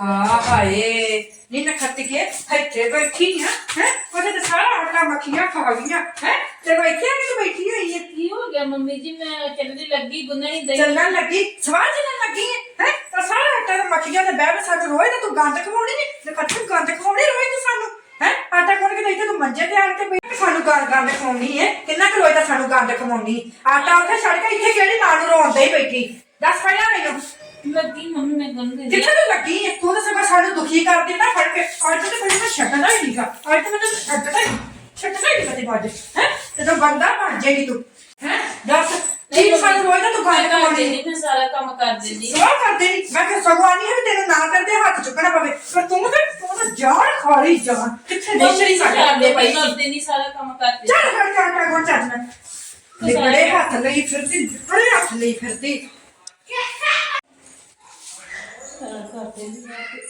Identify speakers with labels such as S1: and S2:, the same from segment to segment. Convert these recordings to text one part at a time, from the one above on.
S1: ਆ ਹਾਏ ਨੀ ਨਖੱਤ ਕੇ ਇੱਥੇ ਬੈਠੀ ਆ ਹੈ? ਉਹਦੇ ਤੇ ਸਾਰਾ ਆਟਾ ਮੱਖੀਆਂ ਖਾ ਗਈਆਂ ਹੈ? ਤੇ ਬੈਠੀ ਕਿ ਬੈਠੀ ਹੋਈ ਹੈ
S2: ਕੀ ਹੋ ਗਿਆ ਮੰਮੀ ਜੀ? ਮੈਂ ਚੱਲਦੀ ਲੱਗੀ ਗੁੰਨਣੀ ਦਈ।
S1: ਚੱਲਣ ਲੱਗੀ ਸਵਾਲ ਚੱਲਣ ਲੱਗੀ ਹੈ? ਤਾਂ ਸਾਰਾ ਆਟਾ ਤੇ ਮੱਖੀਆਂ ਦੇ ਬਹਿ ਬਹਿ ਸਾਨੂੰ ਰੋਏ ਤੇ ਤੂੰ ਗੰਦ ਖਵਾਉਣੀ ਨਹੀਂ ਨਖੱਤ ਨੂੰ ਗੰਦ ਖਵਾਉਣੀ ਰੋਏ ਤੂੰ ਸਾਨੂੰ ਹੈ? ਆਟਾ ਕੋਣ ਕੇ ਇੱਥੇ ਤੂੰ ਮੰਜੇ ਤੇ ਆਣ ਕੇ ਬੈਠ ਸਾਨੂੰ ਗੰਦ ਗੰਦ ਖਵਾਉਣੀ ਹੈ ਕਿੰਨਾ ਕੁ ਰੋਏ ਤਾਂ ਸਾਨੂੰ ਗੰਦ ਖਵਾਉਣੀ। ਆਟਾ ਉੱਥੇ ਛੱਡ ਕੇ ਇੱਥੇ ਕਿਹੜੀ ਮਾਂ ਨੂੰ ਰੋਂਦਾ ਹੀ ਬੈਠੀ। ਦੱਸ ਪਹਿਲਾਂ ਮੈਨੂੰ।
S2: ਲੱਗੀ ਮੰਮੀ ਮੈਂ ਗੁੰਨ ਦਿੰਦੀ
S1: ਜਿੱਥੇ ਤੂੰ ਲੱਗੀ? ਹੈ ਤੂੰ ਤਾਂ ਸਗੋਂ ਸਾਨੂੰ ਦੁਖੀ ਕਰ ਦਿੱਤਾ ਫੜ ਕੇ ਅੱਜ ਤੇ ਮੈਨੂੰ ਤਾਂ ਛੱਡਣਾ ਹੀ ਨਹੀਂਗਾ ਅੱਜ ਤੇ ਮੈਨੂੰ ਛੱਡਣਾ ਹੀ ਛੱਡਣਾ ਹੀ ਨਹੀਂ ਬਾਜ। ਹੈ? ਤੇ ਤੂੰ ਬੰਦਾ ਬਣ ਜਾਏਗੀ ਤੂੰ। ਹੈ? ਦੱਸ ਕੀ ਸਾਨੂੰ ਰੋਜ਼ ਤਾਂ ਤੂੰ
S2: ਮੈਂ
S1: ਗੱਲ
S2: ਕਰ
S1: ਕਰਦੀ
S2: ਦਿੰਦੀ ਮੈਂ ਸਾਰਾ ਕੰਮ ਕਰ ਦਿੰਦੀ।
S1: ਸਵਾ ਕਰਦੇ ਨਹੀਂ ਮੈਂ ਕਿ ਸਗੋਂ ਆਨੀ ਹੈ ਵੀ ਤੈਨੂੰ ਨਾ ਕਰਦੇ ਹੱਥ ਚੁੱਕਣਾ ਪਵੇ। ਪਰ ਤੂੰ ਤਾਂ ਤੂੰ ਤਾਂ ਜਾਨ ਖਾਲੀ ਜਾਨ ਕਿੱਥੇ ਦੇਸ਼ਰੀ ਸਾਡੇ ਪਈ ਸੀ?
S2: ਦਿੰਦੀ ਸਾਰਾ ਕੰਮ ਕਰ ਦਿੰਦੀ।
S1: ਚੱਲ ਫੜ ਕੇ ਆਟਾ ਕੋਣ ਚੱਜਣਾ ਲਿਬੜੇ ਹੱਥ ਲਈ ਫਿਰਦੀ ਬੜੇ ਹੱਥ ਲਈ ਫਿਰਦੀ।
S2: ਕਰ ਦਿੰਦੀ ਮੈਂ ਤੇ।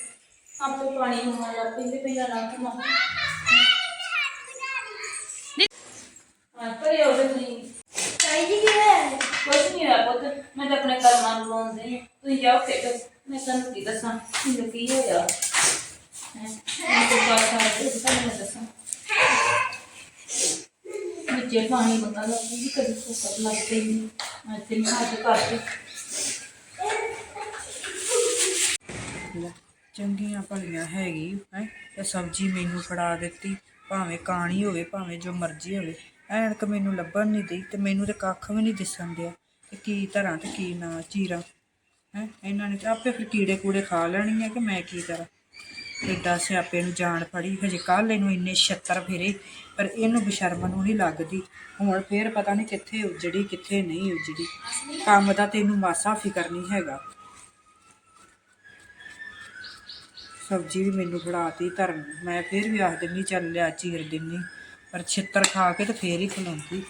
S2: ਆਪੇ ਪਾਣੀ ਨੂੰ ਲੱਗ ਪੈਂਦੇ ਪਈਆ ਰੱਖ ਮਾ ਹਾਂ ਪਰੇ ਹੋ ਗਈ
S3: ਚਾਹੀਦੀ ਕੀ ਹੈ
S2: ਕੁਛ ਨਹੀਂ ਹੋਇਆ ਪੁੱਤ ਮੈਂ ਤਾਂ ਆਪਣੇ ਕਰਮਾਂ ਨੂੰ ਲਾਉਂਦੀ ਤੁਸੀਂ ਜਾਓ ਖੇਡੋ ਮੈਂ ਤੁਹਾਨੂੰ ਕੀ ਦੱਸਾਂ ਮੈਨੂੰ ਕੀ ਹੋਇਆ ਮੈਂ ਤਾਂ ਕਰ ਰਹੀ ਤੁਹਾਨੂੰ ਦੱਸਾਂ ਵਿੱਚੇ ਪਾਣੀ ਬੰਦਾ ਲੱਗਦੀ ਕਦੀ ਸੁੱਕਰ ਲੱਗ ਪੈਂਦੀ ਮੈਂ ਤੇ ਹੱਥ ਕਰਕੇ
S1: ਲੈ, ਚੰਗੀਆਂ ਭਲੀਆਂ ਹੈਗੀ ਹੈ? ਤੇ ਸਬਜ਼ੀ ਮੈਨੂੰ ਫੜਾ ਦਿੱਤੀ। ਭਾਵੇਂ ਕਾਣੀ ਹੋਵੇ ਭਾਵੇਂ ਜੋ ਮਰਜ਼ੀ ਹੋਵੇ। ਐਨਕ ਮੈਨੂੰ ਲੱਭਣ ਨਹੀਂ ਦਈ ਤੇ ਮੈਨੂੰ ਤੇ ਕੱਖ ਵੀ ਨਹੀਂ ਦਿਸਣ ਦਿਆ। ਤੇ ਕੀ ਧਰਾਂ ਤੇ ਕੀ ਨਾ ਚੀਰਾ ਹੈ? ਇਹਨਾਂ ਨੇ ਆਪੇ ਫਿਰ ਕੀੜੇ ਕੂੜੇ ਖਾ ਲੈਣੀ ਆ ਕਿ ਮੈਂ ਕੀ ਕਰਾਂ? ਏਡਾ ਸਿਆਪੇ ਨੂੰ ਜਾਣ ਫੜੀ। ਹਜੇ ਕੱਲ ਇਹਨੂੰ ਇੰਨੇ ਛੱਤਰ ਫਿਰੇ ਪਰ ਇਹਨੂੰ ਬਸ਼ਰਮ ਨੂੰ ਨਹੀਂ ਲੱਗਦੀ। ਹੁਣ ਫੇਰ ਪਤਾ ਨਹੀਂ ਕਿੱਥੇ ਉਜੜੀ ਕਿੱਥੇ ਨਹੀਂ ਉਜੜੀ। ਕੰਮ ਦਾ ਤੈਨੂੰ ਮਾਸਾ ਫਿਕਰ ਨਹੀਂ ਹੈਗਾ। ਸਬਜ਼ੀ ਵੀ ਮੈਨੂੰ ਫੜਾਤੀ ਧਰਮ ਮੈਂ ਫਿਰ ਵੀ ਆਖ ਦਿੰਦੀ ਚੱਲ ਲਿਆ ਚੀਰ ਦਿੰਦੀ ਪਰ ਛਿੱਤਰ ਖਾ ਕੇ ਤੇ ਫੇਰ ਹੀ ਖਲੋਂਦੀ।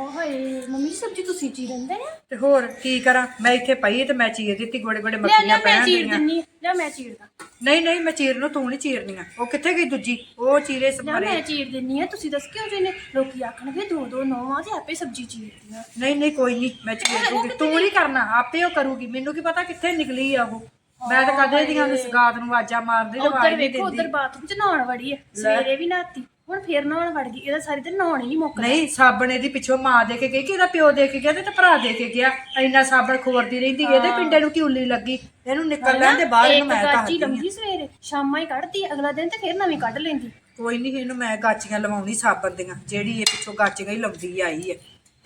S3: ਹਾਂ ਹਾਏ ਮੰਮੀ ਜੀ ਸਬਜ਼ੀ ਤੁਸੀਂ ਚੀਰ ਦਿੰਦੇ ਨੇ
S1: ਤੇ ਹੋਰ ਕੀ ਕਰਾਂ? ਮੈਂ ਇੱਥੇ ਪਈ ਤੇ ਮੈਂ ਚੀਰ ਦਿੱਤੀ ਗੋੜੇ ਗੋੜੇ
S3: ਲੈ
S1: ਮੱਖੀਆਂ
S3: ਲੈ ਮੈਂ
S1: ਪੈਣ
S3: ਚੀਰ
S1: ਦੀਆਂ
S3: ਦਿੰਨੀ ਲੈ ਮੈਂ ਚੀਰਦਾ।
S1: ਨਹੀਂ ਨਹੀਂ ਮੈਂ ਚੀਰ ਨੂੰ ਤੂੰ ਨਹੀਂ ਚੀਰਨੀਆਂ। ਉਹ ਕਿੱਥੇ ਗਈ ਦੂਜੀ? ਉਹ ਚੀਰੇ
S3: ਲੈ
S1: ਸਮਾਰੇ
S3: ਮੈਂ ਚੀਰ ਦਿੰਨੀ ਆ ਤੁਸੀਂ ਦੱਸ ਕਿਉਂ ਜੇ ਨੇ ਲੋਕੀ ਆਖਣਗੇ ਦੋ ਦੋ ਨੌਵਾਂ ਤੇ ਆਪੇ ਸਬਜ਼ੀ ਚੀਰਦੀਆਂ।
S1: ਨਹੀਂ ਨਹੀਂ ਕੋਈ ਨਹੀਂ ਮੈਂ ਚੀਰ ਦੂੰਗੀ। ਤੂੰ ਨਹੀਂ ਕਰਨਾ ਆਪੇ ਉਹ ਕਰੂਗੀ। ਮੈਨੂੰ ਕੀ ਪਤਾ ਕਿੱਥੇ ਨਿਕਲੀ ਆ ਉਹ। ਮੈਂ ਤਾਂ ਕਦੇ ਦੀਆਂ ਨੂੰ ਸਗਾਤ ਨੂੰ ਆਵਾਜ਼ਾਂ ਮਾਰਦੀ ਤੇ
S3: ਉਧਰ
S1: ਆਵਾਜ਼ ਨਹੀਂ
S3: ਵੇਖੋ ਉਧਰ
S1: ਦਿੰਦੀ।
S3: ਬਾਥਰੂਮ ਚ ਨਹਾਉਣ ਵੜੀ ਆ। ਸਵੇਰੇ ਵੀ ਨਹਾਤੀ। ਹੁਣ ਫੇਰ ਨਹਾਉਣ ਵੜ ਗਈ ਇਹਦਾ ਸਾਰੀ ਤੇ ਨਹਾਉਣ ਹੀ ਨਹੀਂ ਮੁੱਕਦਾ
S1: ਨਹੀਂ ਸਾਬਣ ਇਹਦੀ ਪਿੱਛੋਂ ਮਾਂ ਦੇ ਕੇ ਗਈ ਕਿ ਇਹਦਾ ਪਿਓ ਦੇ ਕੇ ਗਿਆ ਤੇ ਇਹਦਾ ਭਰਾ ਦੇ ਕੇ ਗਿਆ? ਇੰਨਾ ਸਾਬਣ ਖੋਰਦੀ ਰਹਿੰਦੀ ਇਹਦੇ ਪਿੰਡੇ ਨੂੰ ਕਿਉਲੀ ਲੱਗੀ? ਇਹਨੂੰ ਨਿਕਲ ਲੈਣ ਦੇ ਬਾਹਰ ਇਹਨੂੰ ਮੈਂ
S3: ਇੱਕ
S1: ਤਾਂ
S3: ਲੰਗੀ ਸਵੇਰੇ ਸ਼ਾਮਾਂ ਹੀ ਕੱਢਦੀ ਅਗਲਾ ਦਿਨ ਤੇ ਫੇਰ ਨਵੀਂ ਕੱਢ ਲੈਂਦੀ।
S1: ਕੋਈ ਨਹੀਂ ਇਹਨੂੰ ਮੈਂ ਗਾਚੀਆਂ ਲਵਾਉਣੀ ਸਾਬਣ ਦੀਆਂ ਜਿਹੜੀ ਇਹ ਪਿੱਛੋਂ ਗਾਚੀਆਂ ਹੀ ਲਾਉਂਦੀ ਆਈ ਹੈ।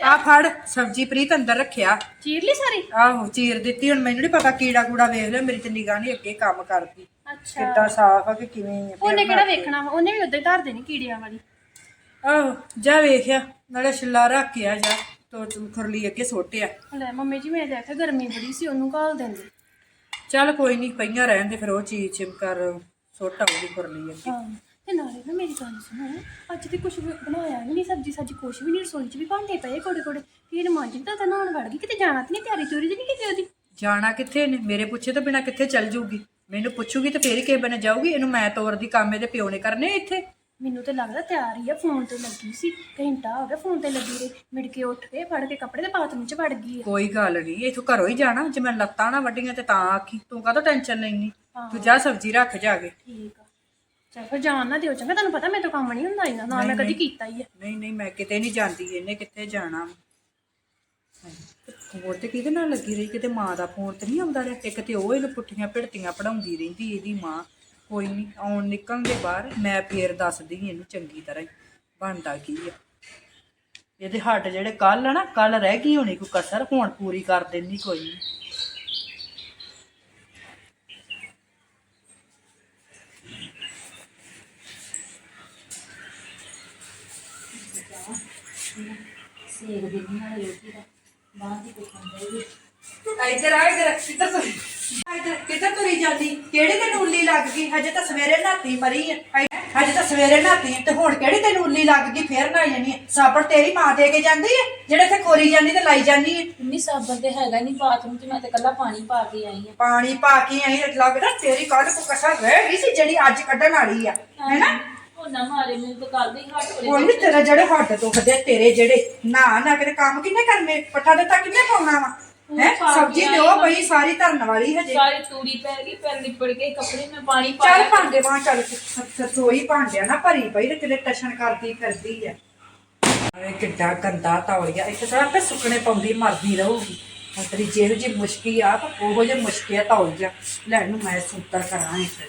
S1: ਆ ਫੜ ਸਬਜੀ ਪ੍ਰੀਤ ਅੰਦਰ ਰੱਖਿਆ।
S3: ਚੀਰ ਲਈ ਸਾਰੀ?
S1: ਆਹੋ ਚੀਰ ਦਿੱਤੀ ਹੁਣ ਮੈਨੂੰ ਨਹੀਂ ਪਤਾ ਕੀੜਾ ਕੂੜਾ ਵੇਖ ਲਿਆ ਮੇਰੀ ਤੇ ਨਿਗਾਹ ਨਹੀਂ ਅੱਗੇ ਕੰਮ ਕਰਦੀ। ਕਿੱਦਾਂ ਸਾਫ਼ ਆ ਕਿ ਕਿਵੇਂ ਆ
S3: ਉਹਨੇ ਕਿਹੜਾ ਵੇਖਣਾ ਵਾ? ਉਹਨੇ ਵੀ ਉਧਰ ਧਰ ਦੇਣੀ ਕੀੜਿਆਂ ਵਾਲੀ।
S1: ਆਹੋ ਜਾ ਵੇਖਿਆ ਨਾਲੇ ਛਿੱਲਾ ਰੱਖ ਕੇ ਆ ਜਾ ਤੋ ਤੂੰ ਖੁਰਲੀ ਅੱਗੇ ਸੁੱਟਿਆ।
S3: ਲੈ ਮੰਮੀ ਜੀ ਮੈਂ ਦੇਖਿਆ ਗਰਮੀ ਬੜੀ ਸੀ ਉਹਨੂੰ ਘਾਲ ਦਿੰਦੇ।
S1: ਚੱਲ ਕੋਈ ਨਹੀਂ ਪਈਆਂ ਰਹਿਣ ਦੇ ਫਿਰ ਉਹ ਚੀਜ਼ ਚਿਮ ਕਰ ਸੁੱਟ ਆਉਗੀ ਖੁਰਲੀ ਅੱਗੇ।
S3: ਹਾਂ ਤੇ ਨਾਲੇ ਨਾ ਮੇਰੀ ਗੱਲ ਸੁਣੋ ਅੱਜ ਤੇ ਕੁਝ ਬਣਾਇਆ ਵੀ ਨਹੀਂ ਸਬਜੀ ਸਾਜੀ ਕੁਝ ਵੀ ਨਹੀਂ ਰਸੋਈ 'ਚ ਵੀ ਭਾਂਡੇ ਪਏ ਕੋੜੇ ਕੋੜੇ ਫਿਰ ਮਾਂਜੀ ਤਾਂ ਤਾਂ ਨਹਾਉਣ ਵੜ ਗਈ ਕਿਤੇ ਜਾਣਾ ਤੇ ਨਹੀਂ ਤਿਆਰੀ ਚੋਰੀ ਤੇ ਨਹੀਂ ਕਿਤੇ ਉਹਦੀ?
S1: ਜਾਣਾ ਕਿੱਥੇ? ਨੇ ਮੇਰੇ ਪੁੱਛੇ ਤੋਂ ਬਿਨਾ ਕਿੱਥੇ ਚੱਲ ਜੂਗੀ? ਮੈਨੂੰ ਪੁੱਛੂਗੀ ਤੇ ਫੇਰ ਹੀ ਕਿਸੇ ਜਾਊਗੀ ਇਹਨੂੰ ਮੈਂ ਤੋਰਦੀ ਕੰਮ ਇਹਦੇ ਪਿਓ ਨੇ ਕਰਨੇ ਇੱਥੇ।
S3: ਮੈਨੂੰ ਤੇ ਲੱਗਦਾ ਤਿਆਰ ਹੀ ਆ ਫੋਨ ਤੇ ਲੱਗੀ ਸੀ ਘੰਟਾ ਹੋ ਗਿਆ ਫੋਨ ਤੇ ਲੱਗੀ ਰਹੀ। ਮਿੜ ਕੇ ਉੱਠ ਕੇ ਫੜ ਕੇ ਕੱਪੜੇ ਤੇ ਬਾਥਰੂਮ 'ਚ ਵੜ ਗਈ ਆ।
S1: ਕੋਈ ਗੱਲ ਨਹੀਂ ਇਥੋਂ ਘਰੋਂ ਹੀ ਜਾਣਾ ਜੇ ਮੈਂ ਲੱਤਾਂ ਨਾ ਵੱਡੀਆਂ ਤੇ ਤਾਂ ਆਖੀ ਤੂੰ ਕਾਹਤੋਂ ਟੈਨਸ਼ਨ ਲੈਣੀ। ਤੂੰ ਜਾ ਸਬਜ਼ੀ ਰੱਖ ਜਾ ਕੇ।
S3: ਠੀਕ ਆ। ਚਲ ਫਿਰ ਜਾਣ ਨਾ ਦਿਓ ਚੰਗਾ ਤੁਹਾਨੂੰ ਪਤਾ ਮੇਰੇ ਤੋਂ ਕੰਮ ਨਹੀਂ ਹੁੰਦਾ ਇਹਨਾਂ ਨਾ ਮੈਂ ਕਦੀ ਕੀਤਾ ਹੀ ਆ।
S1: ਨਹੀਂ ਨਹੀਂ ਮੈਂ ਕਿਤੇ ਨਹੀਂ ਜਾਂਦੀ ਇਹਨੇ ਕਿੱਥੇ ਜਾਣਾ ਹੋਰ ਤੇ ਕਿਹਦੇ ਨਾਲ ਲੱਗੀ ਰਹੀ? ਕਿਤੇ ਮਾਂ ਦਾ ਫੋਨ ਤੇ ਨਹੀਂ ਆਉਂਦਾ ਰਿਹਾ? ਇੱਕ ਤੇ ਉਹ ਇਹਨੂੰ ਪੁੱਠੀਆਂ ਭਿੜਤੀਆਂ ਪੜਾਉਂਦੀ ਰਹਿੰਦੀ, ਇਹਦੀ ਮਾਂ। ਕੋਈ ਨਹੀਂ, ਆਉਣ ਨਿਕਲਣ ਦੇ ਬਾਹਰ। ਮੈਂ ਫੇਰ ਦੱਸਦੀ ਇਹਨੂੰ ਚੰਗੀ ਤਰ੍ਹਾਂ ਹੀ। ਬਣਦਾ ਕੀ ਆ? ਇਹਦੇ ਹੱਡ ਜਿਹੜੇ ਕੱਲ ਆ ਨਾ ਕੱਲ ਰਹਿ ਗਈ ਹੋਣੀ ਕੋਈ ਕਸਰ, ਹੁਣ ਪੂਰੀ ਕਰ ਦਿੰਦੀ ਕੋਈ ਨਹੀਂ।
S2: ਸੇਕ ਦੀ ਨਾਲ ਰੋਟੀ ਦਾ। ਬਾਹਰ ਦੀ ਕੋਈ ਖਾਂਦਾ ਹੀ ਨਹੀਂ।
S1: ਇੱਧਰ ਆ ਇੱਧਰ ਕਿੱਧਰ ਤੁਰੀ? ਇੱਧਰ ਕਿੱਧਰ ਤੁਰੀ ਜਾਂਦੀ? ਕਿਹੜੀ ਤੈਨੂੰ ਉੱਲੀ ਲੱਗ ਗਈ? ਹਜੇ ਤਾਂ ਸਵੇਰੇ ਨਹਾਤੀ ਮਰੀ ਆ ਹਜੇ ਤਾਂ ਸਵੇਰੇ ਨਹਾਤੀ ਆ, ਤੇ ਹੁਣ ਕਿਹੜੀ ਤੈਨੂੰ ਉੱਲੀ ਲੱਗ ਗਈ? ਫੇਰ ਨਹਾਈ ਜਾਨੀ ਆ ਸਾਬਣ ਤੇਰੀ ਮਾਂ ਦੇ ਕੇ ਜਾਂਦੀ ਹੈ? ਜਿਹੜੇ ਇੱਥੇ ਖੋਰੀ ਜਾਂਦੀ ਤੇ ਲਾਈ ਜਾਂਦੀ ਹੈ?
S2: ਮੰਮੀ ਸਾਬਣ ਤੇ ਹੈਗਾ ਨਹੀਂ ਬਾਥਰੂਮ 'ਚ ਮੈਂ ਤੇ ਕੱਲਾ ਪਾਣੀ ਪਾ ਕੇ ਆਈ ਆ
S1: ਪਾਣੀ ਪਾ ਕੇ ਆਈ ਲੱਗਦਾ ਤੇਰੀ ਕੱਢ ਕੋ ਕਸਰ ਰਹਿ ਗਈ ਸੀ ਜਿਹੜੀ ਅੱਜ ਕੱਢਣ ਵਾਲੀ ਆ। ਹੈਨਾ?
S2: ਨਾ ਮਾਰੇ ਮੈਨੂੰ ਤਾਂ ਕੱਲ ਦੇ ਹੀ ਹੱਟ
S1: ਕੋਈ ਨੀ। ਤੇਰੇ ਜਿਹੜੇ ਹੱਡ ਦੁਖਦੇ ਤੇਰੇ ਜਿਹੜੇ ਨਾ ਨਾ ਕਿਤੇ ਕੰਮ ਕਿੰਨੇ ਕਰਨੇ? ਪੱਠਾ ਦਿੱਤਾ ਕਿੰਨੇ ਪਾਉਣਾ ਵਾ? ਹੈ?
S2: ਉਹ ਖਾ
S1: ਸਬਜ਼ੀ
S2: ਕੇ
S1: ਤੇ ਉਹ
S2: ਆਈ
S1: ਪਈ ਸਾਰੀ ਧਰਨ ਵਾਲੀ ਹਜੇ।
S2: ਸਾਰੀ ਤੂੜੀ ਪੈ ਗਈ ਪੈਰ ਲਿਪੜ ਕੇ ਕੱਪੜੇ ਮੈਂ ਪਾਣੀ
S1: ਚੱਲ
S2: ਪਾਇਆ
S1: ਭਾਂਡੇ ਵਾਂ ਚੱਲ ਰਸੋਈ ਭਾਂਡਿਆਂ ਨਾ ਭਰੀ ਪਈ ਤੇ ਕਿਤੇ ਟਸ਼ਨ ਕਰਦੀ ਫਿਰਦੀ ਆ। ਇਹ ਕਿੱਡਾ ਗੰਦਾ ਤੌਲੀਆ। ਇੱਥੇ ਤਾਂ ਆਪੇ ਸੁੱਕਣੇ ਪਾਉਂਦੀ ਮਰਦੀ ਰਹੂਗੀ। ਹੁਣ ਤੇਰੀ ਜਿਹੋ ਜੀ ਮੁਸ਼ਕੀ ਆ ਤਾਂ ਉਹੋ ਮੁਸ਼ਕੀ ਆ ਤੌਲੀਆ। ਲੈ ਨੂੰ ਮੈਂ ਸੁੱਤਾ ਕਰਾਂ ਇੱਕ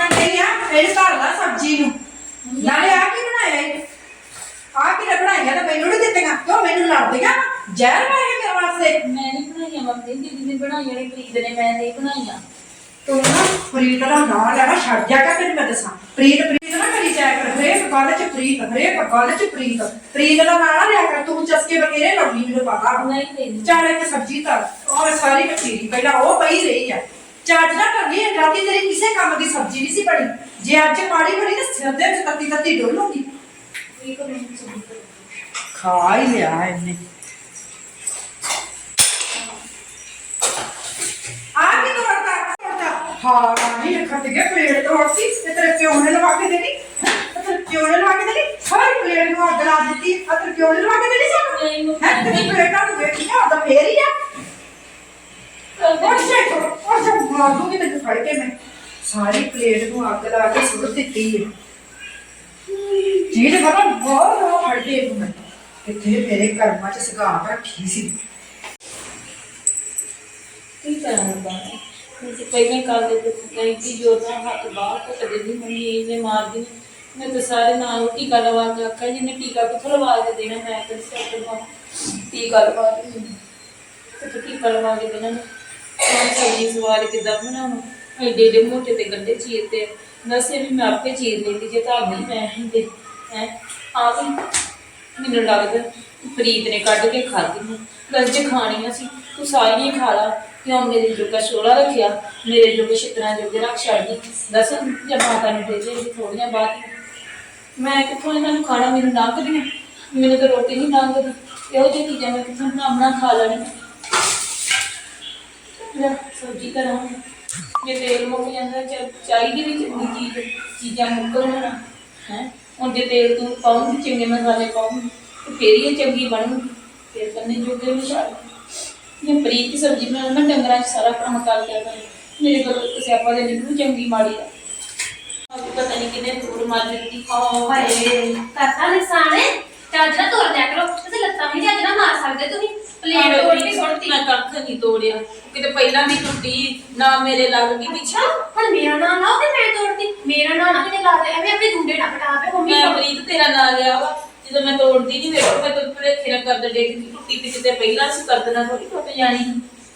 S1: ਕੀ ਵੇਖਣ ਡਈ ਆ ਫੇਰ ਧਰ ਲਾ ਸਬਜ਼ੀ ਨੂੰ। ਨਾਲੇ ਆ ਕੀ ਬਣਾਇਆ ਇਹ? ਆ ਕੀ ਬਣਾਈਆਂ ਤਾਂ ਮੈਨੂੰ ਨਹੀਂ ਦਿੱਤੀਆਂ ਕਿਉਂ ਮੈਨੂੰ ਲੜਦੀਆਂ ਜ਼ਹਿਰ ਵਾ ਇਹ ਮੇਰੇ ਵਾਸਤੇ।
S2: ਮੈਂ ਨਹੀਂ ਬਣਾਈਆਂ ਮੰਮੀ ਦੀਦੀ ਨੇ ਬਣਾਈਆਂ ਨੇ ਪ੍ਰੀਤ ਨੇ ਮੈਂ ਨਹੀਂ ਬਣਾਈਆਂ।
S1: ਤੂੰ ਨਾ ਪ੍ਰੀਤ ਦਾ ਨਾਂ ਲੈਣਾ ਛੱਡ ਜਾ ਕੇ ਤੈਨੂੰ ਮੈਂ ਦੱਸਾਂ। ਪ੍ਰੀਤ ਪ੍ਰੀਤ ਨਾ ਕਰੀ ਜਾਇਆ ਕਰ ਹਰੇਕ ਗੱਲ ਚ ਪ੍ਰੀਤ ਹਰੇਕ ਗੱਲ ਚ ਪ੍ਰੀਤ। ਪ੍ਰੀਤ ਦਾ ਨਾਂ ਨਾ ਲਿਆ ਕਰ ਤੂੰ ਚਸਕੇ ਬਗੇਰੇ ਲਾਉਣੀ ਮੈਨੂੰ ਪਤਾ।
S2: ਨਹੀਂ
S1: ਚੱਲ ਇੱਕ ਸਬਜ਼ੀ ਧਰ ਉਹ ਸਾਰੀ ਕੱਚੀ ਪਹਿਲਾਂ ਉਹ ਪਈ ਰਹੀ ਆ। ਚੱਜ ਨਾ ਕਰਨੀ ਹੈ ਰਾਤੀ ਤੇਰੀ ਕਿਸੇ ਕੰਮ ਦੀ ਸਬਜ਼ੀ ਨਹੀਂ ਸੀ ਬਣੀ। ਜੇ ਅੱਜ ਮਾੜੀ ਬਣੀ ਤਾਂ ਸਿਰ ਦੇ ਵਿੱਚ ਤੱਤੀ ਤੱਤੀ ਡੋਲੂਗੀ
S2: ਕੀ ਕਰੂੰ ਸਬਜ਼ੀ ਕਰੂੰ।
S1: ਖਾ ਹੀ ਲਿਆ ਇਹਨੇ। ਆ ਕੀ ਤੋੜਦਾ ਤੋੜਦਾ ਹਾਂ ਰਾਣੀ ਇਹ ਖੱਟ ਗਿਆ ਪਲੇਟ ਤੋੜਤੀ ਤੇ ਤੇਰੇ ਪਿਓ ਨੇ ਲਵਾ ਕੇ ਦੇਣੀ। ਤੇ ਤੇਰੇ ਪਿਓ ਨੇ ਲਵਾ ਕੇ ਦੇਣੀ? ਸਾਰੀ ਪਲੇਟ ਨੂੰ ਅੱਗ ਲਾ ਦਿੱਤੀ। ਆ ਤੇਰੇ ਪਿਓ ਨੇ ਲਵਾ ਕੇ ਦੇਣੀ ਸਾਨੂੰ? ਹੈ ਤੇਰੀ। ਪਲੇਟਾਂ ਨੂੰ ਵੇਖੀਆਂ ਉਹਦਾ ਫੇਰ ਹੀ ਆ। ਉਹ ਸੇ ਉਹ ਸੇ ਮਾਰ ਦੂੰਗੀ ਤੈਨੂੰ ਫੜ ਕੇ ਮੈਂ। ਸਾਰੀ ਪਲੇਟ ਨੂੰ ਅੱਗ ਲਾ ਕੇ ਸੁੱਟ ਦਿੱਤੀ ਹੈ ਚੀਜ਼ ਬੜਾ ਬਹੁਤ ਰੋ ਫੜਦੇ ਤੂੰ ਮੈਂ ਕਿੱਥੇ ਮੇਰੇ ਕਰਮਾਂ ਚ ਸਗਾਤ ਰੱਖੀ ਸੀ।
S2: ਕੀ ਕਰਾਂ ਬਾਬਾ? ਮੈਂ ਤੇ ਪਹਿਲਾਂ ਕੱਲ ਦੇ ਦੁੱਖ ਗਈ ਕਿ ਜੋ ਤਾਂ ਹੱਥ ਬਾਹਰ ਤੋਂ ਕਦੇ ਨਹੀਂ ਮੰਮੀ ਇਹਨੇ ਮਾਰਦੀ ਮੈਂ ਤਾਂ ਸਾਰੇ ਨਾਲ ਉਹ ਟੀਕਾ ਲਵਾ ਕੇ ਆਖਿਆ, ਜਿਹਨੇ ਟੀਕਾ ਕਿੱਥੋਂ ਲਵਾ ਕੇ ਦੇਣਾ, ਮੈਂ ਤਾਂ ਸਿਰ ਤੇ ਟੀਕਾ ਲਵਾ ਕੇ ਦੇਣਾ ਤੇ ਫਿਰ ਟੀਕਾ ਲਵਾ ਕੇ ਦੇਣਾ ਮੈਂ ਸਬਜ਼ੀ ਸਵਾਲ ਕਿੱਦਾਂ ਬਣਾਉਣਾ ਐਡੇ ਏਡੇ ਮੋਟੇ ਤੇ ਗੰਡੇ ਚੀਰ ਨਸੇ ਵੀ ਮੈਂ ਆਪੇ ਚੀਰ ਲੈਂਦੀ, ਜੇ ਤਾਂ ਵੀ ਮੈਂ ਹੀ ਦੇ। ਹੈ? ਆ ਵੀ ਮੈਨੂੰ ਲੱਗਦਾ ਪ੍ਰੀਤ ਨੇ ਕੱਢ ਕੇ ਖਾਧੀ ਮੈਂ ਦੱਸ ਖਾਣੀਆਂ ਸੀ, ਤੂੰ ਸਾਰੀਆਂ ਖਾ ਲਾ। ਕਿਉਂ ਮੇਰੇ ਜੋਗਾ ਛੋਲਾ ਰੱਖਿਆ? ਮੇਰੇ ਜੋਗੇ ਛਿੱਤਰਾਂ ਜੋਗੇ ਰੱਖ ਛੱਡਦੀ ਦੱਸ, ਜੇ ਮਾਤਾ ਨੂੰ ਦੇ ਦੇ ਥੋੜੀਆਂ ਬਾਅਦ। ਮੈਂ ਕਿੱਥੋਂ ਇਹਨਾਂ ਨੂੰ ਖਾਣਾ ਮੈਨੂੰ ਲੰਘਦੀਆਂ? ਮੈਨੂੰ ਤਾਂ ਰੋਟੀ ਨਹੀਂ ਲੰਘਦੀ। ਇਹੋ ਜਿਹੀ ਚੀਜ਼ਾਂ ਮੈਂ ਕਿੱਥੋਂ ਬਣਾ ਬਣਾ ਖਾ ਲੈਣੀ ਲੈ, ਸਬਜ਼ੀ ਕਰਾਂ ਜੇ ਤੇਲ ਮੁੱਕ ਜਾਂਦਾ ਚਾ- ਚਾਹੀਦੀ ਵੀ ਚੰਗੀ ਚੀਜ਼, ਚੀਜ਼ਾਂ ਮੁੱਕਣ ਨਾ। ਹੈ? ਹੁਣ ਜੇ ਤੇਲ ਤੂੰ ਪਾਉਂਗੀ, ਚੰਗੇ ਮਸਾਲੇ ਪਾਉਂਗੀ, ਤੇ ਫੇਰ ਹੀ ਇਹ ਚੰਗੀ ਬਣੂਗੀ। ਫੇਰ ਕੰਨੇ ਜੋਗੇ ਵੀ ਛੱਡ ਜੇ ਪ੍ਰੀਤ ਦੀ ਸਬਜ਼ੀ ਬਣਾਉਣਾ ਮੈਂ ਡੰਗਰਾਂ 'ਚ ਸਾਰਾ ਕੰਮ ਕਰ ਲਿਆ ਕਰ। ਮੇਰੇ ਕੋਲ ਕਿਸੇ ਆਪਾਂ ਦੇ ਨਿਕਲੂ ਚੰਗੀ ਮਾੜੀ ਦਾ ਅੱਜ ਪਤਾ ਨਹੀਂ ਕਿਨੇ ਦੂਰ ਮਾਰ ਦਿੱਤੀ।
S3: ਹਾਏ, ਕਰਤਾ ਨੁਕਸਾਨ ਚੱਜ ਨਾ ਤੋੜ ਦਿਆ ਕਰੋ। ਤੁਸੀਂ ਲੱਤਾਂ ਵੀ ਚੱਜ ਨਾ ਮਾਰ ਸਕਦੇ ਤੁਸੀਂ। ਪਲੇਟ ਤੋੜ ਕੇ ਸੁੱਟਤੀ
S2: ਮੈਂ ਕੱਖ ਨਹੀਂ ਤੋੜਿਆ। ਕਿਤੇ ਪਹਿਲਾਂ ਵੀ ਟੁੱਟੀ ਨਾ ਮੇਰੇ ਲੱਗ ਗਈ ਪਿੱਛੇ।
S3: ਹੁਣ ਮੇਰਾ ਨਾਂ ਨਾ ਤੇ ਮੈਂ ਤੋੜਤੀ। ਮੇਰਾ ਨਾਂ ਨਾ ਕਿਤੇ ਲਾ ਦੇ ਐਵੇਂ ਆਪਣੇ ਗੁੰਡੇ ਨਾ ਪਟਾ ਪੇ ਮੰਮੀ
S2: ਮੈਂ ਪ੍ਰੀਤ ਤੇਰਾ ਨਾਂ ਲਿਆ ਵਾ। ਜਦੋਂ ਮੈਂ ਤੋੜਦੀ ਨਹੀਂ ਵੇਖੋ ਮੈਂ ਤਾਂ ਭੁਲੇਖੇ ਨਾਲ ਕਰਦ ਡੇਗੀ ਟੁੱਟੀ ਪਿੱਛੇ ਤੇ ਪਹਿਲਾਂ ਸੀ ਕਰਦਣਾ ਥੋੜੀ ਟੁੱਟ ਜਾਣੀ।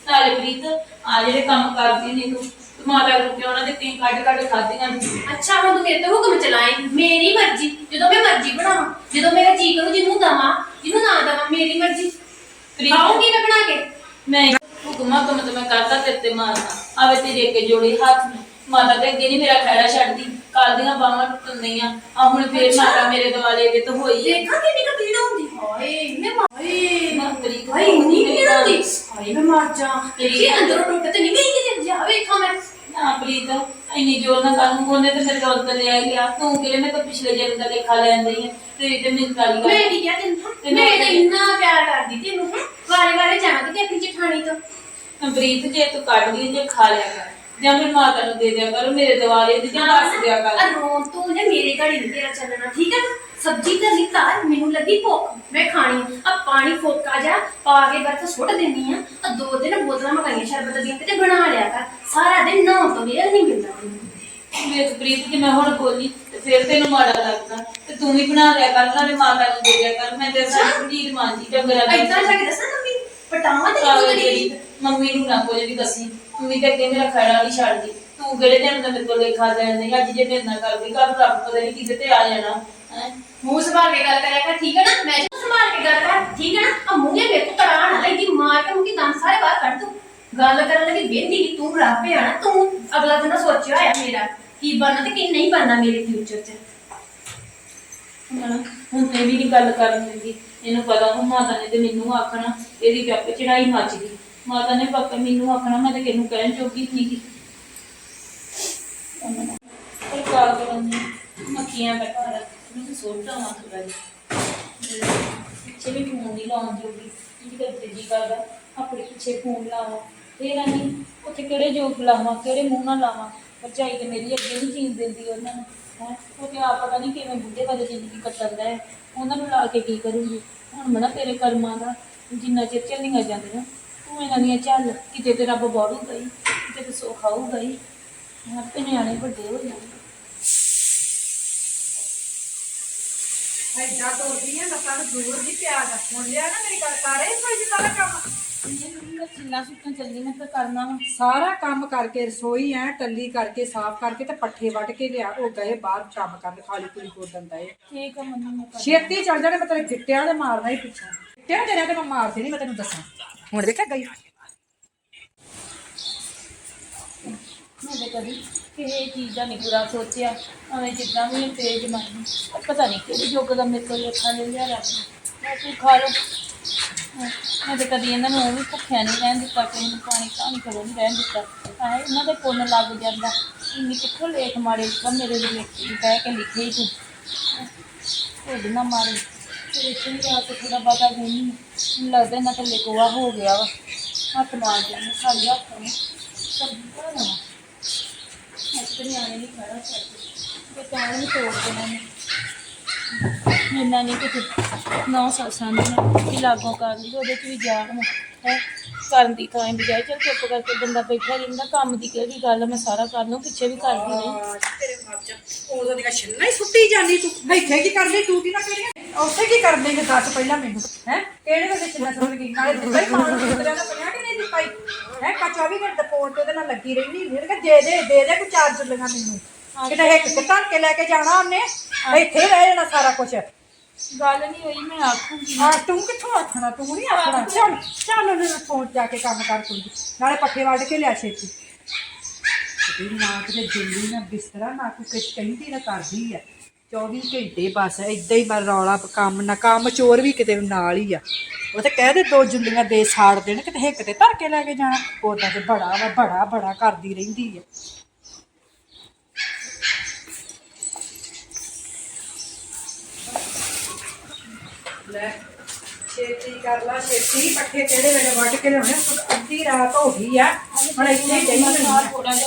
S2: ਨਾਲੇ ਪ੍ਰੀਤ ਆ ਜਿਹੜੇ ਕੰਮ ਕਰਦੀ ਨੇ ਤੂੰ। ਮਾਤਾ ਨੂੰ ਕਿਉਂ ਨਾ ਦਿੱਤੀ ਕੱਢ ਕੱਢ ਖਾਧੀਆਂ
S3: ਅੱਛਾ ਹੁਣ ਤੂੰ ਮੇਰੇ ਤੇ ਹੁਕਮ ਚਲਾਏ ਮੇਰੀ ਮਰਜ਼ੀ ਜਦੋਂ ਮੈਂ ਮਰਜ਼ੀ ਬਣਾਵਾਂ ਜਦੋਂ ਮੇਰਾ ਜੀ ਕਰੂ ਜਿਹਨੂੰ ਦਵਾਂ ਜਿਹਨੂੰ ਨਾ ਦਵਾਂ ਮੇਰੀ ਮਰਜ਼ੀ।
S2: ਪ੍ਰੀਤ
S3: ਖਾਉਂਗੀ ਮੈਂ ਬਣਾ ਕੇ?
S2: ਮੈਂ ਹੁਕਮਾ ਤੋਂ ਮੈਂ ਕਰਦਾ ਤੇਰੇ ਤੇ ਮਾਰਨਾ। ਆਵੇ ਤੇਰੇ ਅੱਗੇ ਜੋੜੇ ਹੱਥ ਨੇ। ਮਾਤਾ ਤੇ ਅੱਗੇ ਨਹੀਂ ਮੇਰਾ ਖੜਾ ਛੱਡਦੀ। ਕੱਲ ਦੀਆਂ ਬਾਹਾਂ ਟੁੱਟਣ ਗਈਆਂ ਆ ਹੁਣ ਫੇਰ
S3: ਅੱਛਾ।
S2: ਮਾਤਾ ਮੇਰੇ ਦੁਆਲੇ ਅੱਗੇ ਤੋਂ ਹੋਈ ਹੈ
S3: ਦੇਖਾਂ ਕਿੰਨੀ ਕੁ ਪੀੜ ਹੁੰਦੀ ਹਾਏ ਮੈਂ ਹਾਏ
S2: ਮੈਂ ਪ੍ਰੀਤ
S3: ਹਾਏ ਇੰਨੀ ਪੀੜ ਹੁੰਦੀ ਹਾਏ ਮੈਂ ਮਰ ਜਾ
S2: ਤੇਰੀ-
S3: ਇਹ ਅੰਦਰੋਂ ਟੁੱਟ ਤੇ ਨਹੀਂ ਗਈ ਕਿ ਜਾ ਵੇਖਾਂ ਮੈਂ।
S2: ਨਾ ਪ੍ਰੀਤ ਇੰਨੀ ਜ਼ੋਰ ਨਾਲ ਕਰ ਉਹਨੇ ਤੇ ਮੇਰੇ ਕੋਲ ਤੇ ਲਿਆ ਗਿਆ ਤੂੰ ਕਿਲੇ ਮੈਂ ਤਾਂ ਪਿਛਲੇ ਜਨਮ ਦਾ ਲੇਖਾ ਲੈਂਦੀ ਹੈ ਤੇਰੀ ਤੇ ਮਿੰਤ ਵਾਲੀ
S3: ਮੈਂ
S2: ਗੱਲ
S3: ਕਿਹਾ ਤੈਨੂੰ? ਮੈਂ ਤਾਂ ਇੰਨਾ ਪਿਆਰ ਕਰਦੀ ਤੈਨੂੰ ਹੈ? ਵਾਰੇ ਵਾਰੇ ਜਾਵਾਂਗੀ ਤੇ ਆਪਣੀ ਜਠਾਣੀ ਤੋਂ।
S2: ਪ੍ਰੀਤ ਜੇ ਤੂੰ ਕੱਢ ਲਈ ਜੇ ਖਾ ਲਿਆ ਕਰ। ਜਾਂ ਫਿਰ ਮਾਤਾ ਨੂੰ ਦੇ ਦਿਆ ਕਰ ਮੇਰੇ ਦਿਵਾਲੇ ਦੀ ਜਾਂ ਦੱਸ ਦਿਆ ਕਰ।
S3: ਰੋਣ ਤੂੰ ਜੇ ਮੇਰੇ ਘੜੀ ਨਹੀਂ ਤੇਰਾ ਚੱਲਣਾ ਠੀਕ ਹੈ ਨਾ? ਸਬਜ਼ੀ ਤਾਂ ਨਹੀਂ ਤਾਰ ਮੈਨੂੰ ਲੱਗੀ ਭੁੱਖ। ਮੈਂ ਖਾਣੀ ਆ। ਪਾਣੀ ਫੋਕਾ ਜਾ ਪਾ ਕੇ ਬਰਫ ਸੁੱਟ ਦਿੰਨੀ ਆ। ਆ ਦੋ ਦਿਨ ਬੋਤਲਾਂ ਮੰਗਾਈਆਂ ਸ਼ਰਬਤ ਦੀਆਂ ਤੇ ਬਣਾ ਲਿਆ ਕਰ। ਸਾਰਾ ਦਿਨ ਨਹਾਉਣ ਤੋਂ ਵੇਲ ਨਹੀਂ ਮਿਲਦਾ ਤੈਨੂੰ।
S2: ਵੇਖ ਪ੍ਰੀਤ ਜੇ ਮੈਂ ਹੁਣ ਬੋਲੀ ਤੇ ਫਿਰ ਤੈਨੂੰ ਮਾੜਾ ਲੱਗਦਾ। ਤੇ ਤੂੰ ਵੀ ਬਣਾ ਲਿਆ ਕਰ ਨਾਲੇ ਮਾਤਾ ਨੂੰ ਦੇ ਦਿਆ ਕਰ। ਮੈਂ ਤੇ ਸਾਰੀ ਪਨੀਰ ਮਾਂਜੀ ਡੰਗਰਾਂ ਦੀ
S3: ਐਦਾਂ ਜਾ ਕੇ ਦੱਸਾਂ ਮੰਮੀ? ਪਟਾਵਾਂ ਤੇ
S2: ਜਿਹੜੀ
S3: ਕਰੀ
S2: ਮੰਮੀ ਨੂੰ ਨਾ ਕੁਝ ਵੀ ਦੱਸੀ। ਮੰਮੀ ਤੇ ਅੱਗੇ ਮੇਰਾ ਖੜਾ ਨਹੀਂ ਛੱਡਦੀ। ਤੂੰ ਕਿਹੜੇ ਦਿਨ ਦਾ ਮੇਰੇ ਕੋਲ ਲੇਖਾ ਲੈਂਦੀ ਅੱਜ ਜੇ ਮੇਰੇ ਨਾਲ ਕਰਦੀ ਕੱਲ ਰੱਬ ਪਤਾ ਨਹੀਂ ਕਿਤੇ ਤੇ ਆ ਜਾਣਾ। ਹੈ?
S3: ਮੂੰਹ ਸੰਭਾਲ ਕੇ ਗੱਲ ਕਰਿਆ ਕਰ ਠੀਕ ਹੈ ਨਾ? ਮੈਂ ਸੰਭਾਲ ਕੇ ਗੱਲ ਕਰ ਠੀਕ ਹੈ ਨਾ? ਆ ਮੂੰਹੇ ਮੇਰੇ ਤੋਂ ਤੜਾ ਨਾ ਲੱਗੀ ਮਾਰ ਕੇ ਮੁੰਗੀ ਦੰਦ ਸਾਰੇ ਗੱਲ ਕਰਨ ਲੱਗੀ ਵੇਂਦੀ ਕਿ ਤੂੰ ਰੱਬ ਆ ਤੂੰ ਅਗਲਾ ਦਿਨ ਸੋਚਿਆ ਹੋਇਆ ਮੇਰਾ ਕੀ ਬਣਨਾ ਤੇ ਕੀ ਨਹੀਂ ਬਣਨਾ ਮੇਰੇ ਫਿਊਚਰ 'ਚ?
S2: ਹਨਾ? ਹੁਣ ਤੇ ਵੀ ਨਹੀਂ ਗੱਲ ਕਰਨ ਦਿੰਦੀ। ਇਹਨੂੰ ਪਤਾ ਹੁਣ ਮਾਤਾ ਨੇ ਤੇ ਮੈਨੂੰ ਆਖਣਾ ਇਹਦੀ ਤੇ ਚੜਾਈ ਮੱਚ ਗਈ। ਮਾਤਾ ਨੇ ਪੱਕਾ ਮੈਨੂੰ ਆਖਣਾ ਮੈਂ ਤੇ ਕਿਹਨੂੰ ਕਹਿਣ ਜੋਗੀ ਨਹੀਂ ਗਈ ਨਿੱਕੀਆਂ ਦਾ ਘਰ ਆ, ਮੈਨੂੰ ਸੋਚਦਾ ਵਾਂ ਥੋੜਾ ਜਿਹਾ। ਪਿੱਛੇ ਵੀ ਫੋਨ ਨਹੀਂ ਲਾਉਣ ਜੋਗੀ। ਜੀ ਕਰਦੇ ਜੀ ਕਰਦਾ ਆਪਣੇ ਪਿੱਛੇ ਫੋਨ ਲਾਵਾਂ। ਫੇਰ ਨਹੀਂ, ਉੱਥੇ ਕਿਹੜੇ ਜੋਗ ਲਾਵਾਂ, ਕਿਹੜੇ ਮੂੰਹ ਨਾਲ ਲਾਵਾਂ? ਭਰਜਾਈ ਤੇ ਮੇਰੀ ਅੱਗੇ ਨਹੀਂ ਜੀਣ ਦਿੰਦੀ ਉਹਨਾਂ ਨੂੰ, ਹੈ? ਉਹ ਤੇ ਆਪ ਪਤਾ ਨਹੀਂ ਕਿਵੇਂ ਬੁੱਢੇ ਵਾਲੇ ਜ਼ਿੰਦਗੀ ਕੱਟਦਾ ਹੈ। ਉਹਨਾਂ ਨੂੰ ਲਾ ਕੇ ਕੀ ਕਰੂੰਗੀ? ਹੁਣ ਮਨਾ ਤੇਰੇ ਕਰਮਾਂ ਦਾ ਜਿੰਨਾ ਚਿਰ ਚੱਲੀਆਂ ਜਾਂਦੀਆਂ, ਤੂੰ ਇਹਨਾਂ ਦੀਆਂ ਚੱਲ ਕਿਤੇ ਤੇ ਰੱਬ ਬਾੜੂਗਾ ਹੀ ਕਿਤੇ ਤੇ ਸੁੱਖ ਆਊਗਾ ਹੀ? ਆਪੇ ਨਿਆਣੇ ਵੱਡੇ ਹੋ ਜਾਣਗੇ।
S1: ਐਡਾ ਤੋੜਦੀਆਂ ਲੱਤਾਂ ਨੂੰ ਦੂਰ ਨਹੀਂ ਪਿਆ ਜਾ ਹੁਣ ਲਿਆ ਨਾ ਮੇਰੀ ਗੱਲ, ਕਰ ਰਹੀ ਕੋਈ ਜਿੱਦਾਂ ਦਾ ਕੰਮ।
S2: ਜਿੰਨਾ ਸੁੱਤਾਂ ਚੱਲੀ ਮੈਂ ਤਾਂ ਕਰਨਾ ਵਾ।
S1: ਸਾਰਾ ਕੰਮ ਕਰਕੇ ਰਸੋਈ ਐ ਟੱਲੀ ਕਰਕੇ ਸਾਫ਼ ਕਰਕੇ ਤੇ ਪੱਠੇ ਵੱਢ ਕੇ ਲਿਆ। ਉਹ ਗਏ ਬਾਹਰ ਕੰਮ ਕਰਨ ਖਾਲੀ ਪੂਰੀ ਕੋਦਨ ਦਾ
S2: ਠੀਕ ਆ ਮੰਮੀ ਮੈਂ ਕਰ
S1: ਛੇਤੀ ਚੱਲ ਜਾਣੇ ਮੈਂ ਤੇਰੇ ਗਿੱਟਿਆਂ ਦੇ ਮਾਰਨਾ ਹੀ ਪਿੱਛੋਂ। ਗਿੱਟਿਆਂ ਤੇਰੇ ਤੇ ਮੈਂ ਮਾਰ ਦੇਣੀ ਮੈਂ ਤੈਨੂੰ ਦੱਸਾਂ। ਹੁਣ ਦੇਖਿਆ ਗਈ
S2: ਮੈਂ ਤਾਂ ਕਦੀ ਕਿਸੇ ਚੀਜ਼ ਦਾ ਨਹੀਂ ਪੂਰਾ ਸੋਚਿਆ। ਐਵੇਂ ਜਿੱਦਾਂ ਵੀ ਤੇਜ ਮਾਰੀ ਪਤਾ ਨਹੀਂ ਕਿਹੜੇ ਯੁੱਗ ਦਾ ਮੇਰੇ ਕੋਲ ਖਾ ਲੈ ਲਿਆ ਰੱਬ। ਮੈਂ ਤੂੰ ਖਾ ਲਓ। ਮੈਂ ਮੈਂ ਕਦੀ ਇਹਨਾਂ ਨੂੰ ਉਹ ਵੀ ਭੁੱਖਿਆ ਨਹੀਂ ਰਹਿਣ ਦਿੱਤਾ ਕਿਸੇ ਨੂੰ ਪਾਣੀ ਪਾਣੀ ਕਰੋ ਨਹੀਂ ਰਹਿਣ ਦਿੱਤਾ। ਆਏ ਇਹਨਾਂ ਦੇ ਪੁੰਨ ਲੱਗ ਜਾਂਦਾ। ਇੰਨੀ ਕਿੱਥੋਂ ਲੇਖ ਮਾਰੇ? ਤਾਂ ਮੇਰੇ ਦੇ ਲਿਖ ਬਹਿ ਕੇ ਲਿਖੇ ਹੀ ਤੂੰ। ਉਹਦੇ ਨਾ ਮਾਰੇ। ਤੇ ਇੱਥੇ ਵੀ ਆ ਥੋੜਾ ਬਾਤਾ ਗਈ ਲੱਗਦਾ ਇਹਨਾਂ ਥੱਲੇ ਗੋਆ ਹੋ ਗਿਆ ਵਾ। ਹੱਥ ਮਾਰ ਜਾਂਦੇ ਖਾਲੀ ਹੱਥ ਨੂੰ। ਸਭ ਬਣਾ ਅੱਜ ਤੇ ਨਿਆਣੇ ਨਹੀਂ ਖੜਾ ਸਕਦੇ ਤੇ ਤਾਂ ਨਹੀਂ ਤੋੜ ਦੇਣਾ ਨੇ ਇੰਨਾ ਨਹੀਂ ਕਿ ਨੌ ਸਾਸਾਂ ਨੇ ਕਿ ਲਾਗੋਂ ਕਰ ਲਈ ਉਹਦੇ ਚ ਵੀ ਜਾਣ ਹੈ ਕਰਨ ਦੀ ਤਾਂ ਬਜਾਏ। ਚਲ ਚੁੱਪ ਕਰਕੇ ਬੰਦਾ ਬੈਠਾ ਰਹਿੰਦਾ ਕੰਮ ਦੀ ਕਿਹੜੀ ਗੱਲ ਆ, ਮੈਂ ਸਾਰਾ ਕਰ ਲਵਾਂ ਪਿੱਛੇ ਵੀ ਕਰਦੀ ਨਹੀਂ
S1: ਤੇਰੇ ਮਰ ਜਾ ਉਦੋਂ ਦੀਆਂ ਛਿੰਨਾ ਹੀ ਸੁੱਟੀ ਜਾਂਦੀ ਤੂੰ। ਇੱਥੇ ਕੀ ਕਰਦੀ ਤੂੰ ਕੀ ਨਾ ਕਰੀਆਂ ਉੱਥੇ ਕੀ ਕਰਦੀ ਹੈ ਦੱਸ ਪਹਿਲਾਂ ਮੈਨੂੰ ਹੈ? ਕਿਹੜੇ ਵੇਲੇ ਛਿੰਨਾ ਸੁੱਟ ਗਈ? ਨਾਲੇ ਦਿੱਤਾ ਹੀ ਮਾਂ ਨੂੰ ਪੁੱਤਰਿਆਂ ਦਾ ਪਿਆ ਕਿ ਨਹੀਂ ਦਿੱਤਾ ਹੀ? ਹੈ ਕਾ 24 ਘੰਟੇ ਫੋਨ ਤੇ ਉਹਦੇ ਨਾਲ ਲੱਗੀ ਰਹਿੰਦੀ ਫਿਰ ਕਿ ਦੇ ਦੇ ਦੇ ਦੇ ਕੋਈ ਚਾਰ ਚੁੱਲੀਆਂ ਮੈਨੂੰ। ਕਿਤੇ ਇੱਕ ਕਿਤਾਂ ਕੇ ਲੈ ਕੇ ਜਾਣਾ ਉਹਨੇ ਇੱਥੇ ਹੀ ਰਹਿ ਜਾਣਾ ਸਾਰਾ ਕੁਝ
S2: ਗੱਲ ਨਹੀਂ ਹੋਈ ਮੈਂ ਆਖੂੰਗੀ।
S1: ਆ ਤੂੰ ਕਿੱਥੋਂ ਆਖਣਾ ਤੂੰ ਨਹੀਂ ਆਖਣਾ। ਚੱਲ ਚੱਲ ਉਹਨੇ ਫੋਨ ਜਾ ਕੇ ਕੰਮ ਕਰ ਕੁੜੀ ਨਾਲੇ ਪੱਠੇ ਵੱਢ ਕੇ ਲਿਆ ਛੇਤੀ। ਤੇ ਨਾ ਕਿਤੇ ਦਿੱਲੀ ਨਾ ਬਿਸਤਰਾ ਨਾ ਕੋਈ ਕੁਛ ਕਹਿੰਦੀ ਨਾ ਕਰਦੀ ਆ। 24 ਘੰਟੇ ਬਸ ਏਦਾਂ ਹੀ ਬਸ ਰੌਲਾ ਕੰਮ ਨਾ ਕੰਮ ਚੋਰ ਵੀ ਕਿਤੇ ਨਾਲ ਹੀ ਆ। ਉਹ ਤੇ ਕਹਿ ਦੇ ਦੋ ਜੁੱਲੀਆਂ ਦੇ ਸਾੜ ਦੇਣ ਕਿਤੇ ਹਿੱਕ ਤੇ ਧਰ ਕੇ ਲੈ ਕੇ ਜਾਣਾ। ਉਦਾਂ ਤੇ ਬੜਾ ਵਾ ਬੜਾ ਬੜਾ ਕਰਦੀ ਰਹਿੰਦੀ ਆ। ਲੈ ਛੇਤੀ ਕਰ ਲਾ ਛੇਤੀ। ਪੱਠੇ ਕਿਹੜੇ ਵੇਲੇ ਵੱਢ ਕੇ ਲਿਆਉਣੇ ਅੱਧੀ ਰਾਤ ਹੋ ਗਈ ਆ ਹੁਣ ਇੱਥੇ ਹੀ ਚਾਹੀਦੀ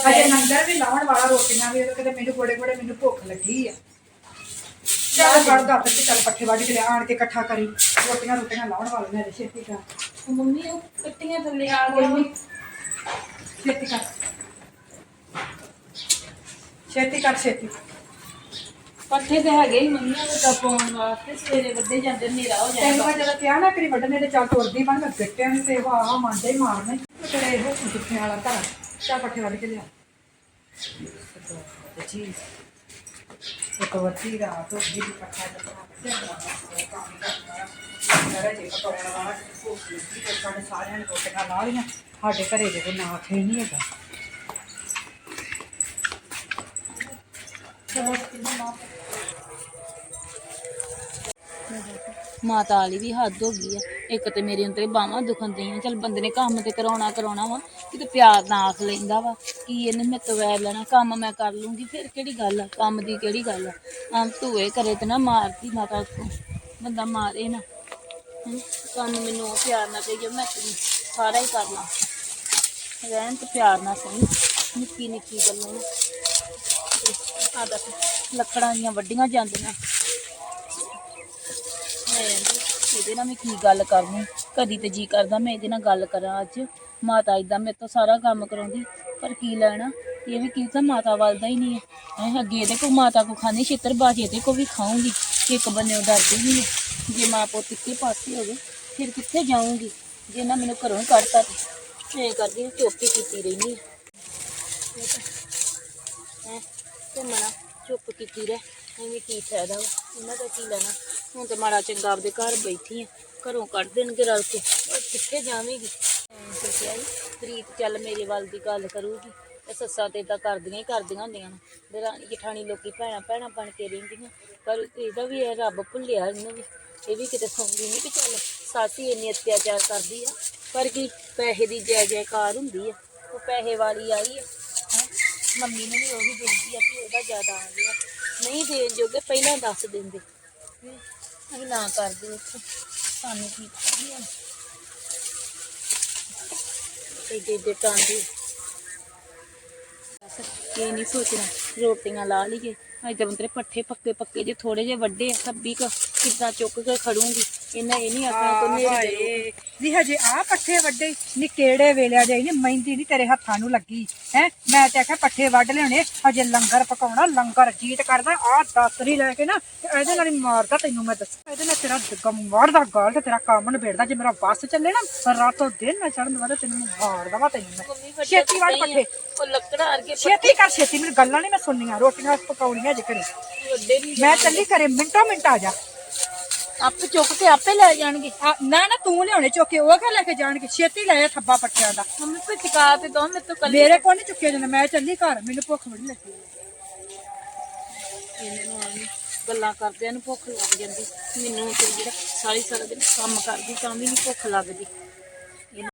S1: ਅਜੇ ਨੰਗਰ ਵੀ ਲਾਉਣ ਵਾਲਾ ਰੋਟੀਆਂ ਵੀ ਕਿਤੇ ਮੈਨੂੰ ਕੋੜੇ ਕੋੜੇ ਮੈਨੂੰ ਭੁੱਖ ਲੱਗੀ ਆ। ਚੱਲ ਪੱਠੇ ਵੱਢ ਕੇ ਲਿਆ ਆਣ ਕੇ ਇਕੱਠਾ ਕਰੀ। ਰੋਟੀਆਂ ਰੋਟੀਆਂ ਲਾਉਣ ਵਾਲੀਆਂ ਨੇ ਛੇਤੀ ਕਰ।
S2: ਮੰਮੀ ਉਹ ਕੱਟੀਆਂ ਥੱਲੇ ਆ
S1: ਕੋਈ
S2: ਗਈਆਂ।
S1: ਨਹੀਂ। ਛੇਤੀ ਕਰ। ਛੇਤੀ ਕਰ ਛੇਤੀ।
S2: ਪੱਠੇ ਤੇ ਹੈਗੇ ਹੀ, ਮੰਮੀ ਉਹ ਤਾਂ ਪਾਉਣ ਵਾਸਤੇ ਸਵੇਰੇ ਵੱਡੇ ਜਾਂਦੇ, ਹਨੇਰਾ ਹੋ
S1: ਤੈਨੂੰ ਮੈਂ ਜਦੋਂ ਕਿਹਾ ਨਾ ਕਰੀ ਵੱਢਣੇ ਤੇ ਚੱਲ ਤੁਰਦੀ ਬਣ, ਮੈਂ ਗੱਟਿਆਂ ਨੂੰ ਤੇ ਵਾਹ ਮੰਡੇ ਮਾਰਨੇ। ਤੇਰੇ ਇਹੋ ਸੁੱਖਿਆਂ ਵਾਲਾ ਘਰ ਚਾ ਪੱਠੇ ਵੱਢ ਕੇ ਲਿਆ। ਜੀ ਇੱਕ ਵੱਡੀ ਰਾਤ ਹੋ ਗਈ, ਪੱਠਾ ਤੇ ਕੰਮ ਕਰਨਾ ਮੇਰੇ ਜੇ ਪਕੌੜਿਆਂ ਵਾਲਾ ਭੁੱਖ ਲੱਗੀ ਤੇ ਸਾਡੇ ਸਾਰਿਆਂ ਨੇ ਰੋਟੀਆਂ ਲਾ ਲਈਆਂ। ਸਾਡੇ ਘਰੇ ਦੇ ਨਾ ਖੇ ਨਹੀਂ ਹੈਗਾ।
S2: ਮਾਤਾ ਵਾਲੀ ਵੀ ਹੱਦ ਹੋ ਗਈ ਆ। ਇੱਕ ਤੇ ਮੇਰੇ ਅੰਦਰ ਬਾਹਾਂ ਦੁਖਣ ਦੀਆਂ ਚਲ ਬੰਦੇ ਨੇ ਕੰਮ ਤੇ ਕਰਾਉਣਾ ਕਰਾਉਣਾ ਵਾ। ਕਿਤੇ ਪਿਆਰ ਨਾਲ ਆਖ ਲੈਂਦਾ ਵਾ ਕੀ ਇਹਨੇ ਮੇਰੇ ਤੋਂ ਵੈਰ ਲੈਣਾ। ਕੰਮ ਮੈਂ ਕਰ ਲੂੰਗੀ। ਫਿਰ ਕਿਹੜੀ ਗੱਲ ਆ? ਕੰਮ ਦੀ ਕਿਹੜੀ ਗੱਲ ਆ? ਆਮ ਧੂਏ ਕਰੇ ਤੇ ਨਾ ਮਾਰਦੀ ਮਾਤਾ ਬੰਦਾ ਮਾਰੇ ਨਾ। ਹੈਂ। ਕੰਮ ਮੈਨੂੰ ਉਹ ਪਿਆਰ ਨਾਲ ਕਹੀਏ ਮੈਂ ਸਾਰਾ ਹੀ ਕਰ ਲਾਂ ਰਹਿਣ ਤੇ ਪਿਆਰ ਨਾਲ ਸਹੀ। ਨਿੱਕੀ ਨਿੱਕੀ ਗੱਲਾਂ ਆਦਤ ਲੱਕੜਾਂ ਦੀਆਂ ਵੱਡੀਆਂ ਜਾਂਦੀਆਂ। ਇਹਦੇ ਨਾਲ ਮੈਂ ਕੀ ਗੱਲ ਕਰਨੀ? ਕਦੀ ਤੇ ਜੀ ਕਰਦਾ ਮੈਂ ਇਹਦੇ ਨਾਲ ਗੱਲ ਕਰਾਂ ਅੱਜ। ਮਾਤਾ ਇਦਾਂ ਮੇਰੇ ਤੋਂ ਸਾਰਾ ਕੰਮ ਕਰਾਉਂਦੀ। ਪਰ ਕੀ ਲੈਣਾ? ਇਹ ਵੀ ਕੀ ਤਾਂ ਮਾਤਾ ਵੱਲ ਹੀ ਨਹੀਂ ਹੈ। ਹੈਂ, ਅੱਗੇ ਇਹਦੇ ਕੋ ਮਾਤਾ ਕੋ ਖਾਣੀ ਛਿੱਤਰ ਬਾਜੀ ਇਹਦੇ ਕੋ ਵੀ ਖਾਉਂਗੀ ਇੱਕ ਬੰਨੇ ਡਰਦੀ ਨਹੀਂ। ਜੇ ਮਾਂ ਪੁੱਤ ਇੱਕੇ ਪਾਸੇ ਹੋਵੇ ਫਿਰ ਕਿੱਥੇ ਜਾਊਂਗੀ? ਜੇ ਨਾ ਮੈਨੂੰ ਘਰੋਂ ਹੀ ਕੱਢਤਾ ਤੇ ਕਰਦੀ ਹਾਂ, ਚੁੱਪ ਹੀ ਕੀਤੀ ਰਹਿੰਦੀ ਹੈ ਤੇ ਮਨਾ ਚੁੱਪ ਕੀਤੀ ਰਹਿ। ਐਵੇਂ ਕੀ ਫਾਇਦਾ ਵਾ? ਇਹਨਾਂ ਦਾ ਕੀ ਲੈਣਾ? ਹੁਣ ਤੇ ਮਾੜਾ ਚੰਗਾ ਆਪਦੇ ਘਰ ਬੈਠੀ ਆ। ਘਰੋਂ ਕੱਢ ਦੇਣਗੇ ਰਲ ਕੇ। ਪਰ ਕਿੱਥੇ ਜਾਵੇਂਗੀ? ਸੋਚਿਆ ਸੀ, ਪ੍ਰੀਤ ਚੱਲ ਮੇਰੇ ਵੱਲ ਦੀ ਗੱਲ ਕਰੂਗੀ। ਤੇ ਸੱਸਾਂ ਤੇ ਤਾਂ ਕਰਦੀਆਂ ਹੀ ਕਰਦੀਆਂ ਹੁੰਦੀਆਂ ਨੇ। ਦਰਾਣੀ ਜਠਾਣੀ ਲੋਕੀ ਭੈਣਾਂ ਭੈਣਾਂ ਬਣ ਕੇ ਰਹਿੰਦੀਆਂ। ਪਰ ਇਹਦਾ ਵੀ ਇਹ ਰੱਬ ਭੁੱਲਿਆ ਇਹਨੂੰ ਵੀ। ਇਹ ਵੀ ਕਿਤੇ ਸੁਣਦੀ ਨਹੀਂ ਕਿ ਚੱਲ ਸੱਸ ਹੀ ਇੰਨੀ ਅਤਿਆਚਾਰ ਕਰਦੀ ਆ। ਪਰ ਕੀ ਪੈਸੇ ਦੀ ਜੈ ਜੈਕਾਰ ਹੁੰਦੀ ਆ। ਉਹ ਪੈਸੇ ਵਾਲੀ ਆਈ ਆ। ਹੈਂ। ਮੰਮੀ ਨੂੰ ਵੀ ਉਹ ਵੀ ਦਿਖਦੀ ਆ ਕਿ ਉਹਦਾ ਜ਼ਿਆਦਾ ਆ ਗਿਆ। ਨਹੀਂ ਦੇਣ ਜੋਗੇ, ਪਹਿਲਾਂ ਦੱਸ ਦਿੰਦੇ। ਅਸੀਂ ਨਾ ਕਰਦੇ ਉੱਥੇ। ਸਾਨੂੰ ਕੀ ਪਤਾ ਤੇ ਦੇ ਟਾਂਡੀ ਇਹ ਨਹੀਂ ਸੋਚਣਾ। ਰੋਟੀਆਂ ਲਾ ਲਈਏ। ਅੱਜ ਤਾਂ ਬੰਦੇ ਪੱਠੇ ਪੱਕੇ ਪੱਕੇ ਜੇ ਥੋੜੇ ਜੇ ਵੱਡੇ ਆ ਸੱਬੀ ਕ ਕਿੱਦਾਂ ਚੁੱਕ ਕੇ ਖੜੂੰਗੀ। ਇਹਨਾਂ ਇਹ ਨਹੀਂ ਆਖਣਾ ਤੋਂ ਨੇੜੇ ਦੇ
S1: ਹਾਏ ਨੀ ਹਜੇ ਆ ਪੱਠੇ ਵੱਡੇ ਨੀ ਕਿਹੜੇ ਵੇਲਿਆ ਜਾਈ ਨੀ ਮਹਿੰਦੀ ਨਹੀਂ ਤੇਰੇ ਹੱਥਾਂ ਨੂੰ ਲੱਗੀ। ਹੈ ਮੈਂ ਤੇ ਆਖਿਆ ਪੱਠੇ ਵੱਢ ਲਿਆਉਣੇ ਹਜੇ ਲੰਗਰ ਪਕਾਉਣਾ ਲੰਗਰ ਜੀਤ ਕਰਦਾ ਆ ਦਾਤਰੀ ਲੈ ਕੇ ਨਾ ਤੇ ਇਹਦੇ ਨਾਲ ਹੀ ਮਾਰਦਾ ਤੈਨੂੰ ਮੈਂ ਦੱਸ। ਇਹਦੇ ਨਾਲ ਤੇਰਾ ਗਮ ਮਾਰਦਾ ਗਾਲ ਤੇ ਤੇਰਾ ਕੰਮ ਨਿਬੇੜਦਾ ਜੇ ਮੇਰਾ ਬੱਸ ਚੱਲੇ ਨਾ ਰਾਤੋਂ ਦਿਨ ਮੈਂ ਚੜਨ ਵਾਲਾ ਤੈਨੂੰ ਮੈਂ ਮਾਰ ਦਵਾ ਤੈਨੂੰ ਮੈਂ। ਛੇਤੀ ਵੱਢ। ਪੱਠੇ
S2: ਉਹ ਲੱਕੜਾਂ ਅਰਗੇ
S1: ਛੇਤੀ ਕਰ ਛੇਤੀ ਮੈਨੂੰ ਗੱਲਾਂ ਨਹੀਂ ਮੈਂ ਸੁਣਨੀਆਂ ਰੋਟੀਆਂ ਪਕਾਉਣੀਆਂ ਜੇ ਘਰੇ।
S2: ਵੱਡੇ ਨਹੀਂ
S1: ਮੈਂ ਚੱਲੀ ਘਰੇ ਮਿੰਟੋ ਮਿੰਟ ਆ ਜਾ।
S2: ਆਪੇ ਚੁੱਕ ਕੇ ਆਪੇ ਲੈ ਜਾਣਗੇ।
S1: ਆ, ਨਾ ਨਾ ਤੂੰ ਲਿਆਉਣੇ ਚੁੱਕੇ ਉਹ ਕਿਆ ਲੈ ਕੇ ਜਾਣਗੇ? ਛੇਤੀ ਲੈ ਆ ਥੱਬਾ ਪੱਠਿਆਂ ਦਾ।
S2: ਮੰਮੀ ਕੋਈ ਚੁਕਾ ਤੇ ਦੋ ਮੇਰੇ ਤੋਂ ਕੱਲੀ
S1: ਮੇਰੇ ਕੋਲ ਨਹੀਂ ਚੁੱਕਿਆ ਜਾਂਦਾ ਮੈਂ ਚੱਲੀ ਘਰ ਮੈਨੂੰ ਭੁੱਖ ਬੜੀ ਲੱਗੀ।
S2: ਇਹਨੇ ਨੂੰ ਆਉਣੀ। ਗੱਲਾਂ ਕਰਦਿਆਂ ਨੂੰ ਭੁੱਖ ਲੱਗ ਜਾਂਦੀ। ਮੈਨੂੰ ਤੇ ਜਿਹੜਾ ਸਾਰੀ ਸਾਰਾ ਦਿਨ ਕੰਮ ਕਰਦੀ ਤਾਂ ਵੀ ਨਹੀਂ ਭੁੱਖ ਲੱਗਦੀ।